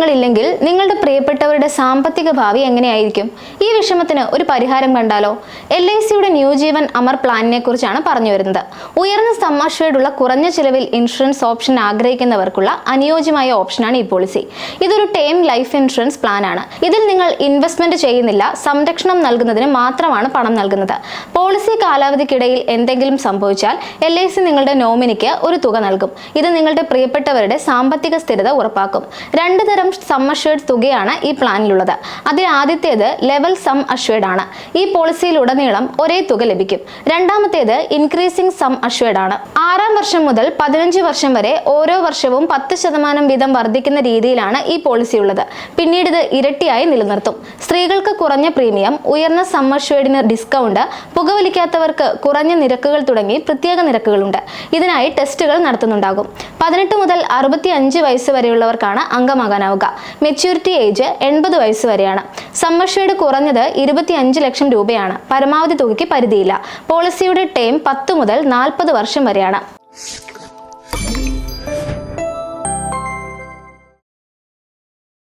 നിങ്ങളില്ലെങ്കിൽ നിങ്ങളുടെ പ്രിയപ്പെട്ടവരുടെ സാമ്പത്തിക ഭാവി എങ്ങനെയായിരിക്കും? ഈ വിഷമത്തിന് ഒരു പരിഹാരം കണ്ടാലോ? എൽ ഐ സിയുടെ ന്യൂ ജീവൻ അമർ പ്ലാനിനെ കുറിച്ചാണ് പറഞ്ഞു വരുന്നത്. ഉയർന്ന സമ്മാഷുവേടുള്ള കുറഞ്ഞ ചിലവിൽ ഇൻഷുറൻസ് ഓപ്ഷൻ ആഗ്രഹിക്കുന്നവർക്കുള്ള അനുയോജ്യമായ ഓപ്ഷനാണ് ഈ പോളിസി. ഇതൊരു ടേം ലൈഫ് ഇൻഷുറൻസ് പ്ലാൻ ആണ് ഇതിൽ നിങ്ങൾ ഇൻവെസ്റ്റ്മെന്റ് ചെയ്യുന്നില്ല സംരക്ഷണം നൽകുന്നതിന് മാത്രമാണ് പണം നൽകുന്നത്. പോളിസി കാലാവധിക്കിടയിൽ എന്തെങ്കിലും സംഭവിച്ചാൽ എൽ ഐ സി നിങ്ങളുടെ നോമിനിക്ക് ഒരു തുക നൽകും. ഇത് നിങ്ങളുടെ പ്രിയപ്പെട്ടവരുടെ സാമ്പത്തിക സ്ഥിരത ഉറപ്പാക്കും. രണ്ട് തരം സം അഷ്വേർഡ് തുകയാണ് ഈ പ്ലാനിലുള്ളത്. അതിൽ ആദ്യത്തേത് ലെവൽ സം അഷ്വേർഡ് ആണ്. ഈ പോളിസിയിലുടനീളം ഒരേ തുക ലഭിക്കും. രണ്ടാമത്തേത് ഇൻക്രീസിംഗ് സം അഷ്വേർഡ് ആണ്. ആറാം വർഷം മുതൽ പതിനഞ്ച് വർഷം വരെ ഓരോ വർഷവും പത്ത് ശതമാനം വീതം വർദ്ധിക്കുന്ന രീതിയിലാണ് ഈ പോളിസി ഉള്ളത് പിന്നീട് ഇത് ഇരട്ടിയായി നിലനിർത്തും. സ്ത്രീകൾക്ക് കുറഞ്ഞ പ്രീമിയം ഉയർന്ന സം അഷ്വേർഡിന് ഡിസ്കൗണ്ട് പുകവലിക്കാത്തവർക്ക് കുറഞ്ഞ നിരക്കുകൾ തുടങ്ങി പ്രത്യേക നിരക്കുകളുണ്ട്. ഇതിനായി ടെസ്റ്റുകൾ നടത്തുന്നുണ്ടാകും. പതിനെട്ട് മുതൽ അറുപത്തി അഞ്ച് വയസ്സ് വരെയുള്ളവർക്കാണ് അംഗമാകാനാവുക. മെച്യൂരിറ്റി ഏജ് എൺപത് വയസ്സ് വരെയാണ്. സമ്മർഷേഡ് കുറഞ്ഞത് ഇരുപത്തി അഞ്ച് ലക്ഷം രൂപയാണ്. പരമാവധി തുകയ്ക്ക് പരിധിയില്ല. പോളിസിയുടെ ടേം പത്ത് മുതൽ നാൽപ്പത് വർഷം വരെയാണ്.